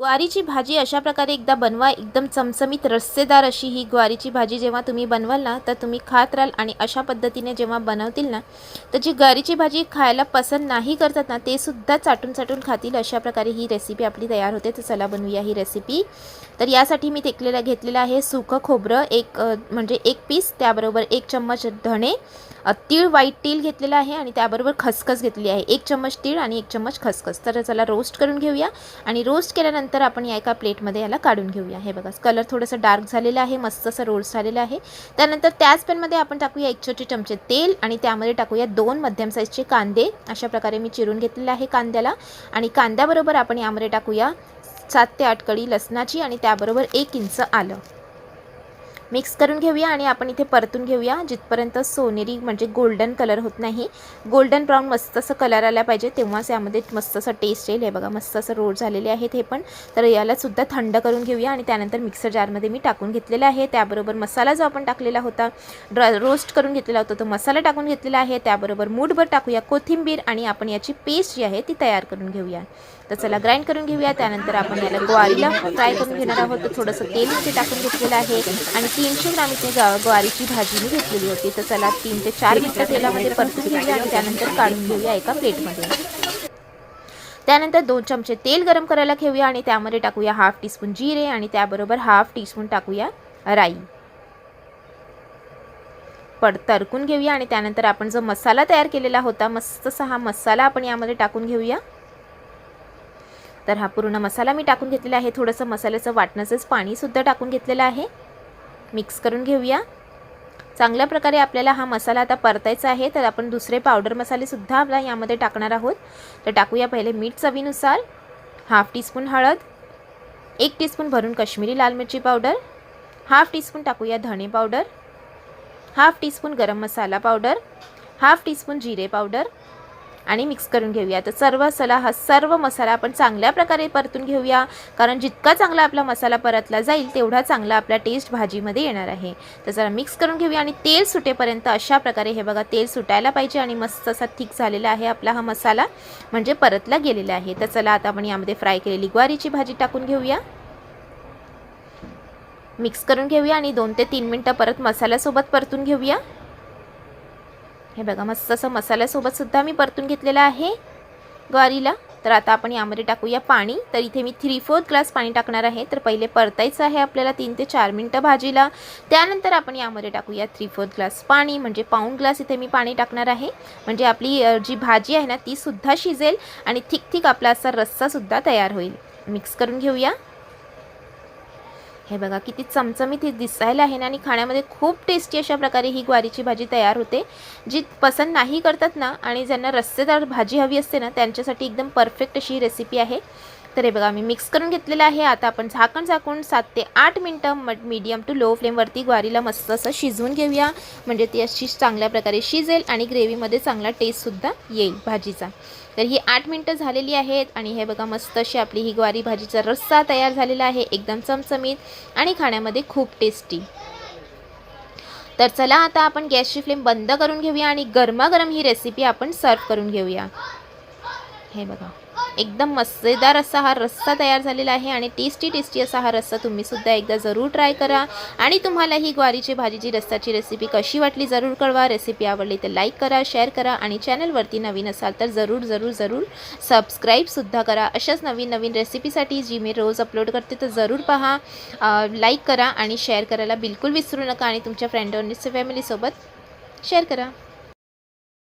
ग्वारीची भाजी अशा प्रकारे एकदा बनवा एकदम चमचमीत रस्सेदार अशी ही ग्वारीची भाजी जेव्हा तुम्ही बनवाल ना तर तुम्ही खात राहाल आणि अशा पद्धतीने जेव्हा बनवतील ना तर जी ग्वारीची भाजी खायला पसंत नाही करतात ना ते सुद्धा चाटून चाटून खातील. अशा प्रकारे ही रेसिपी आपली तयार होते. तर चला बनवूया ही रेसिपी तर यासाठी मी तेकलेलं घेतलेलं आहे सुकं खोबरं एक म्हणजे एक पीस त्याबरोबर एक चम्मच धणे तीळ व्हाईट तीळ घेतलेलं आहे आणि त्याबरोबर खसखस घेतली आहे. एक चम्मच तीळ आणि एक चम्मच खसखस. तर चला रोस्ट करून घेऊया आणि रोस्ट केल्यानंतर आपण या एका प्लेटमध्ये याला काढून घेऊया. हे बघा कलर थोडंसं डार्क झालेलं आहे मस्त असं रोस्ट झालेलं आहे. त्यानंतर त्याच पॅनमध्ये आपण टाकूया एक छोटे चमचे तेल आणि त्यामध्ये टाकूया दोन मध्यम साईजचे कांदे. अशा प्रकारे मी चिरून घेतलेले आहे कांद्याला आणि कांद्याबरोबर आपण यामध्ये टाकूया सात ते आठ कळी लसणाची आणि त्याबरोबर एक इंच आलं. मिक्स करून घेऊया आणि आपण इथे परतून घेऊया. जिथपर्यंत सोनेरी म्हणजे गोल्डन कलर होत नाही. गोल्डन ब्राऊन मस्त असं कलर आला पाहिजे. तेव्हाच यामध्ये मस्त असं टेस्ट येईल. हे बघा मस्त असं रोड झालेले आहेत हे पण. तर यालासुद्धा थंड करून घेऊया आणि त्यानंतर मिक्सर जारमध्ये मी टाकून घेतलेलं आहे. त्याबरोबर मसाला जो आपण टाकलेला होता ड्रा रोस्ट करून घेतलेला होता तो मसाला टाकून घेतलेला आहे. त्याबरोबर मूठभर टाकूया कोथिंबीर आणि आपण याची पेस्ट जी आहे ती तयार करून घेऊया. तर चला ग्राइंड करून घेऊया. त्यानंतर आपण याला ग्वारीला फ्राय करून घेणार आहोत. थोडंसं तेल इथे टाकून घेतलेलं आहे. आणि तीनशे ग्राम इथे ग्वारीची भाजी मी घेतलेली होती. तर चला तीन ते चार मिनटं तेलामध्ये परतून घेऊया आणि त्यानंतर काढून घेऊया एका प्लेटमध्ये. त्यानंतर दोन चमचे तेल गरम करायला घेऊया आणि त्यामध्ये टाकूया हाफ टीस्पून जिरे आणि त्याबरोबर हाफ टीस्पून टाकूया राई. पड तरकून घेऊया आणि त्यानंतर आपण जो मसाला तयार केलेला होता मस्तसा हा मसाला आपण यामध्ये टाकून घेऊया. तर हा पूर्ण मसाला मी टाकून घेतलेला आहे. थोडंसं मसाल्याचं वाटण्याचंच पाणीसुद्धा टाकून घेतलेलं आहे. मिक्स करून घेऊया. चांगल्या प्रकारे आपल्याला हा मसाला आता परतायचा आहे तर आपण दुसरे पावडर मसालेसुद्धा आपला यामध्ये टाकणार आहोत. तर टाकूया पहिले मीठ चवीनुसार हाफ टीस्पून हळद एक टीस्पून भरून कश्मीरी लाल मिरची पावडर हाफ टीस्पून टाकूया धणे powder half teaspoon garam masala powder half teaspoon जिरे पावडर आणि मिक्स करून घेऊया. तर सर्व सला हा सर्व मसाला आपण चांगल्या प्रकारे परतून घेऊया. कारण जितका चांगला आपला मसाला परतला जाईल तेवढा चांगला आपला टेस्ट भाजीमध्ये येणार आहे. तर जरा मिक्स करून घेऊया आणि तेल सुटेपर्यंत अशा प्रकारे हे बघा तेल सुटायला पाहिजे आणि मस्त असा थिक झालेला आहे आपला हा मसाला म्हणजे परतला गेलेला आहे. तर चला आता आपण यामध्ये फ्राय केलेली ग्वारीची भाजी टाकून घेऊया. मिक्स करून घेऊया आणि दोन ते तीन मिनटं परत मसाल्यासोबत परतून घेऊया. हे बघा मस्त असं मसाल्यासोबत सुद्धा मी परतून घेतलेलं आहे ज्वारीला. तर आता आपण यामध्ये टाकूया पाणी. तर इथे मी थ्री फोर्थ ग्लास पाणी टाकणार आहे. तर पहिले परतायचं आहे आपल्याला तीन ते चार मिनटं भाजीला. त्यानंतर आपण यामध्ये टाकूया थ्री फोर्थ ग्लास पाणी. म्हणजे पाऊण ग्लास इथे मी पाणी टाकणार आहे. म्हणजे आपली जी भाजी आहे ना तीसुद्धा शिजेल आणि थिक थिक आपला असा रस्सासुद्धा तयार होईल. मिक्स करून घेऊया. हे बघा किती चमचमीत हे दिसायला आहे ना आणि खाण्यामध्ये खूप टेस्टी अशा प्रकारे ही ग्वारीची भाजी तयार होते जी पसंत नाही करतात ना आणि ज्यांना रस्सेदार भाजी हवी असते ना त्यांच्यासाठी एकदम परफेक्ट अशी रेसिपी आहे. तर हे बघा मी मिक्स करून घेतलेलं आहे. आता आपण झाकण झाकून सात ते आठ मिनटं म मीडियम टू लो फ्लेमवरती ग्वारीला मस्त असं शिजवून घेऊया. म्हणजे ती अशी चांगल्या प्रकारे शिजेल आणि ग्रेव्हीमध्ये चांगला टेस्टसुद्धा येईल भाजीचा. तर ही आठ मिनटं झालेली आहेत आणि हे बघा मस्त अशी आपली ही ग्वारी भाजीचा रस्सा तयार झालेला आहे. एकदम चमचमीत आणि खाण्यामध्ये खूप टेस्टी तर चला आता आपण गॅसची फ्लेम बंद करून घेऊया आणि गरमागरम ही रेसिपी आपण सर्व करून घेऊया. हे बघा. एकदम मस्सेदार असा हा रस्सा तयार झालेला आहे आणि टेस्टी टेस्टी असा हा रस्सा तुम्हीसुद्धा एकदा जरूर ट्राय करा. आणि तुम्हाला ही ग्वारीची भाजीची रस्साची रेसिपी कशी वाटली जरूर कळवा. रेसिपी आवडली तर लाईक करा शेअर करा आणि चॅनलवरती नवीन असाल तर जरूर जरूर जरूर सबस्क्राईबसुद्धा करा. अशाच नवीन नवीन रेसिपीसाठी जी मी रोज अपलोड करते तर जरूर पहा. लाईक करा आणि शेअर करायला बिलकुल विसरू नका आणि तुमच्या फ्रेंड आणि फॅमिलीसोबत शेअर करा.